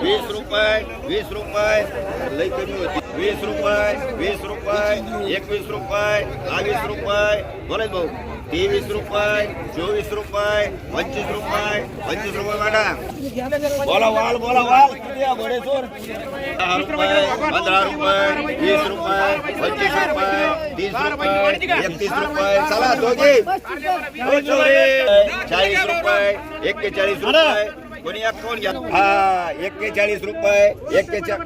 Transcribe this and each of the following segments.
वीस रुपये वीस रुपये लई कमी होती वीस रुपये वीस रुपये एकवीस रुपये बावीस रुपये बोलायच भाऊ तेवीस रुपये चोवीस रुपये पंचवीस रुपये पंचवीस रुपये मॅडम. बोला वाल बोला वाल. किती दहा रुपये पंधरा रुपये वीस रुपये पंचवीस रुपये तीस रुपये एकतीस रुपये. चला दोघे. चाळीस रुपये एक्केचाळीस रुपये. हा एक्केचाळीस रुपये एक्केचा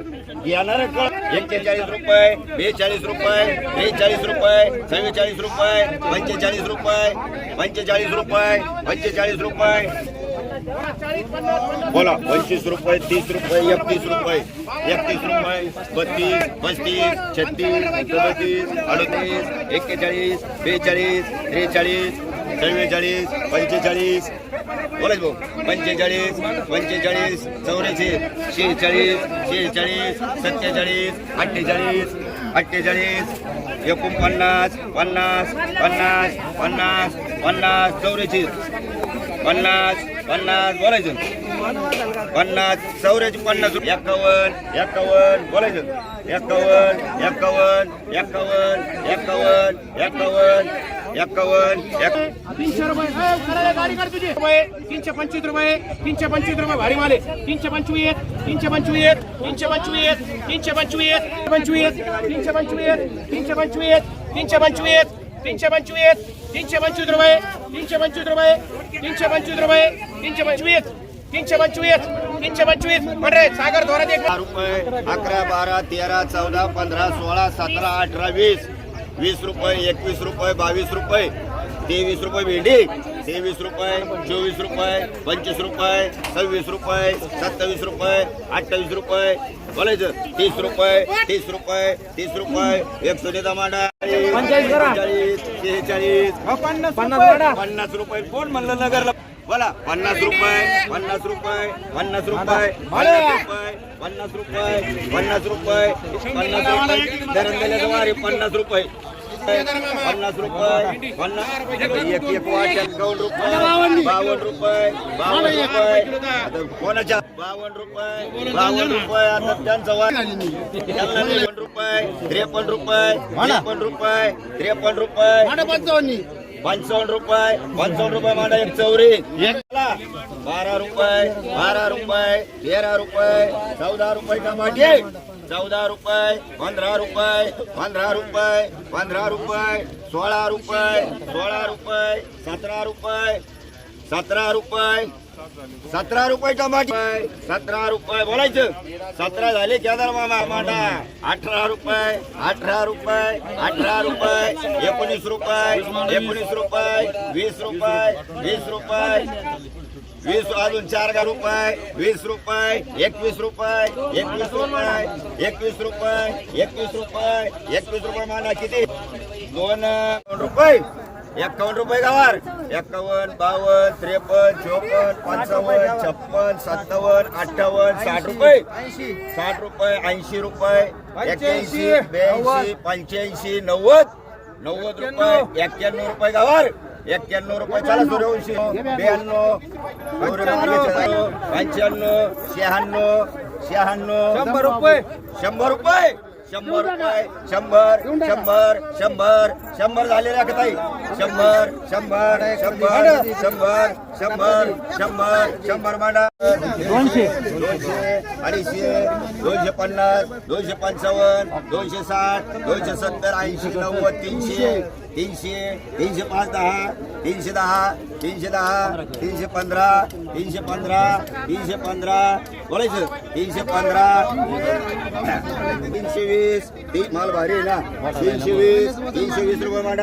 येणार एक्केचाळीस रुपये बेचाळीस रुपये बेचाळीस रुपये चव्वेचाळीस रुपये पंचेचाळीस रुपये पंचेचाळीस रुपये पंचेचाळीस रुपये. बोला पंचवीस रुपये तीस रुपये एकतीस रुपये. एकतीस रुपये बत्तीस पस्तीस छत्तीस सदतीस अडतीस एक्केचाळीस बेचाळीस त्रेचाळीस चव्वेचाळीस पंचेचाळीस बोलायच भाऊ. पंचेचाळीस पंचेचाळीस चौऱ्याऐंशी शेहेचाळीस शेहेचाळीस सत्तेचाळीस अठ्ठेचाळीस अठ्ठेचाळीस एकोणपन्नास पन्नास पन्नास पन्नास पन्नास चौऱ्याऐंशी. पन्नास पन्नास बोलायचं. पन्नास चौऱ्याऐंशी पन्नास एक्कावन्न एक्कावन्न बोलायचं. एक्कावन्न एक्कावन्न एक्कावन्न एक्कावन्न एक्कावन्न एक्कावन्न एक तीनशे रुपये तीनशे पंचवीस रुपये तीनशे पंचवीस रुपये भारी माले तीनशे पंचवीस तीनशे पंचवीस तीनशे पंचवीस तीनशे पंचवीस पंचवीस तीनशे पंचवीस तीनशे पंचवीस तीनशे पंचवीस तीनशे पंचवीस तीनशे पंचवीस रुपये तीनशे पंचवीस रुपये तीनशे पंचवीस रुपये तीनशे पंचवीस तीनशे पंचवीस तीनशे पंचवीस पडरे सागर धोरण रुपये अकरा बारा तेरा चौदा पंधरा सोळा सतरा अठरा वीस वीस रुपये एकवीस रुपये बावीस रुपये तेवीस रुपये भेंडी तेवीस रुपये चोवीस रुपये पंचवीस रुपये सव्वीस रुपये सत्तावीस रुपये अठ्ठावीस रुपये बोलायचं. तीस रुपये तीस रुपये तीस रुपये एक सोने टमाटा चाळीस शेहेचाळीस पन्नास पन्नास पन्नास रुपये कोण म्हणलं नगरला? बोला पन्नास रुपये पन्नास रुपये पन्नास रुपये पन्नास रुपये पन्नास रुपये पन्नास रुपये पन्नास रुपये धरण दिल्याचं वारे पन्नास रुपये पन्नास रुपये पन्नास एक एक वाट एकावन्न रुपये बावन्न रुपये बावन्न रुपये कोणाच्या बावन्न रुपये बावन्न रुपये आता त्यांचा वाट त्रेपन्न रुपये त्रेपन्न रुपये त्रेपन्न रुपये त्रेपन्न रुपये. पंचावन्न रुपये पंचावन्न रुपये मांडा एक चौरी. एक बारा रुपये बारा रुपये तेरा रुपये चौदा रुपये टमाटे. चौदा रुपये पंधरा रुपये पंधरा रुपये पंधरा रुपये सोळा रुपये सोळा रुपये सतरा रुपये सतरा रुपये सतरा रुपये टमाटे. सतरा रुपये बोलायचं. सतरा झाले केदार मामा टमाटा अठरा रुपये अठरा रुपये अठरा रुपये एकोणीस रुपये एकोणीस रुपये वीस रुपये वीस रुपये वीस अजून चार हजार रुपये वीस रुपये एकवीस रुपये एकवीस रुपये एकवीस रुपये एकवीस रुपये एकवीस रुपये माना किती? दोन रुपये. एकावन्न रुपये गावार एक्कावन्न बावन्न त्रेपन्न चोपन्न पंचावन्न छप्पन सत्तावन्न अठ्ठावन्न साठ रुपये. साठ रुपये ऐंशी रुपये एक्क्याऐंशी ब्याऐंशी पंच्याऐंशी नव्वद. नव्वद रुपये एक्क्याण्णव रुपये गावार एक्क्याण्णव रुपये चला सूर्यवंशी ब्याण्णव. पंच्याण्णव शहाण्णव शहाण्णव. शंभर रुपये. शंभर रुपये. शंभर रुपये शंभर शंभर शंभर शंभर झालेल्या ताई शंभर शंभर शंभर शंभर. शंभर शंभर शंभर मांडा. दोनशे. दोनशे अडीचशे दोनशे पन्नास दोनशे पंचावन्न दोनशे साठ दोनशे सत्तर ऐंशी नव्वद तीनशे. तीनशे तीनशे पाच दहा. तीनशे दहा तीनशे दहा तीनशे पंधरा तीनशे पंधरा तीनशे पंधरा. बोलायचं? तीनशे पंधरा. तीनशे वीस. तीन माल भारी ना. तीनशे वीस तीनशे वीस रुपये मांडा.